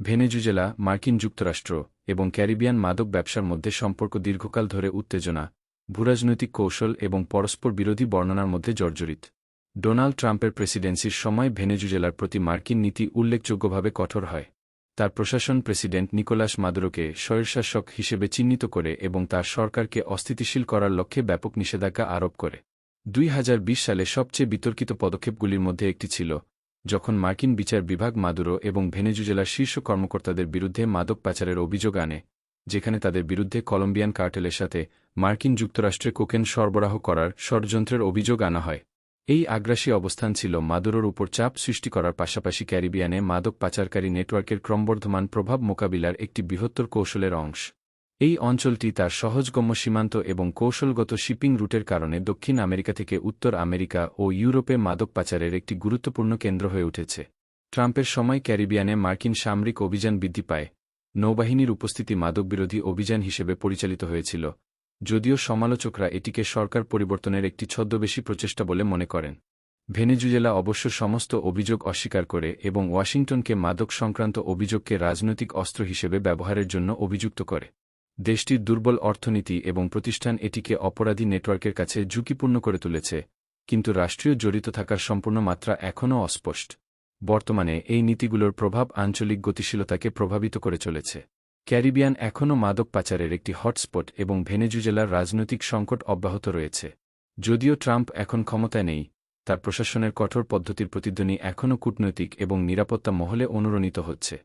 Venezuela মার্কিন যুক্তরাষ্ট্র এবং ক্যারিবিয়ান মাদক ব্যবসার মধ্যে সম্পর্ক দীর্ঘকাল ধরে উত্তেজনা, ভূরাজনৈতিক কৌশল এবং পরস্পর বিরোধী বর্ণনার মধ্যে জর্জরিত। ডোনাল্ড ট্রাম্পের প্রেসিডেন্সির সময় ভেনেজুয়েলার প্রতি মার্কিন নীতি উল্লেখযোগ্যভাবে কঠোর হয়। তার প্রশাসন প্রেসিডেন্ট নিকোলাস মাদুরোকে স্বৈরশাসক হিসেবে চিহ্নিত করে এবং তার সরকারকে অস্থিতিশীল করার লক্ষ্যে ব্যাপক নিষেধাজ্ঞা আরোপ করে। দুই হাজার বিশ সালে সবচেয়ে বিতর্কিত পদক্ষেপগুলির মধ্যে একটি ছিল যখন মার্কিন বিচার বিভাগ মাদুরো এবং ভেনেজুয়েলার শীর্ষ কর্মকর্তাদের বিরুদ্ধে মাদক পাচারের অভিযোগ আনে, যেখানে তাদের বিরুদ্ধে কলম্বিয়ান কার্টেলের সাথে মার্কিন যুক্তরাষ্ট্রে কোকেন সরবরাহ করার ষড়যন্ত্রের অভিযোগ আনা হয়। এই আগ্রাসী অবস্থান ছিল মাদুরোর উপর চাপ সৃষ্টি করার পাশাপাশি ক্যারিবিয়ানে মাদক পাচারকারী নেটওয়ার্কের ক্রমবর্ধমান প্রভাব মোকাবিলার একটি বৃহত্তর কৌশলের অংশ। এই অঞ্চলটি তার সহজগম্য সীমান্ত এবং কৌশলগত শিপিং রুটের কারণে দক্ষিণ আমেরিকা থেকে উত্তর আমেরিকা ও ইউরোপে মাদক পাচারের একটি গুরুত্বপূর্ণ কেন্দ্র হয়ে উঠেছে। ট্রাম্পের সময় ক্যারিবিয়ানে মার্কিন সামরিক অভিযান বৃদ্ধি পায়। নৌবাহিনীর উপস্থিতি মাদকবিরোধী অভিযান হিসেবে পরিচালিত হয়েছিল, যদিও সমালোচকরা এটিকে সরকার পরিবর্তনের একটি ছদ্মবেশী প্রচেষ্টা বলে মনে করেন। ভেনেজুয়েলা অবশ্য সমস্ত অভিযোগ অস্বীকার করে এবং ওয়াশিংটনকে মাদক সংক্রান্ত অভিযোগকে রাজনৈতিক অস্ত্র হিসেবে ব্যবহারের জন্য অভিযুক্ত করে। দেশটির দুর্বল অর্থনীতি এবং প্রতিষ্ঠান এটিকে অপরাধী নেটওয়ার্কের কাছে ঝুঁকিপূর্ণ করে তুলেছে, কিন্তু রাষ্ট্রীয় জড়িত থাকার সম্পূর্ণ মাত্রা এখনও অস্পষ্ট। বর্তমানে এই নীতিগুলোর প্রভাব আঞ্চলিক গতিশীলতাকে প্রভাবিত করে চলেছে। ক্যারিবিয়ান এখনও মাদক পাচারের একটি হটস্পট এবং ভেনেজুয়েলার রাজনৈতিক সংকট অব্যাহত রয়েছে। যদিও ট্রাম্প এখন ক্ষমতায় নেই, তার প্রশাসনের কঠোর পদ্ধতির প্রতিধ্বনি এখনও কূটনৈতিক এবং নিরাপত্তা মহলে অনুরণিত হচ্ছে।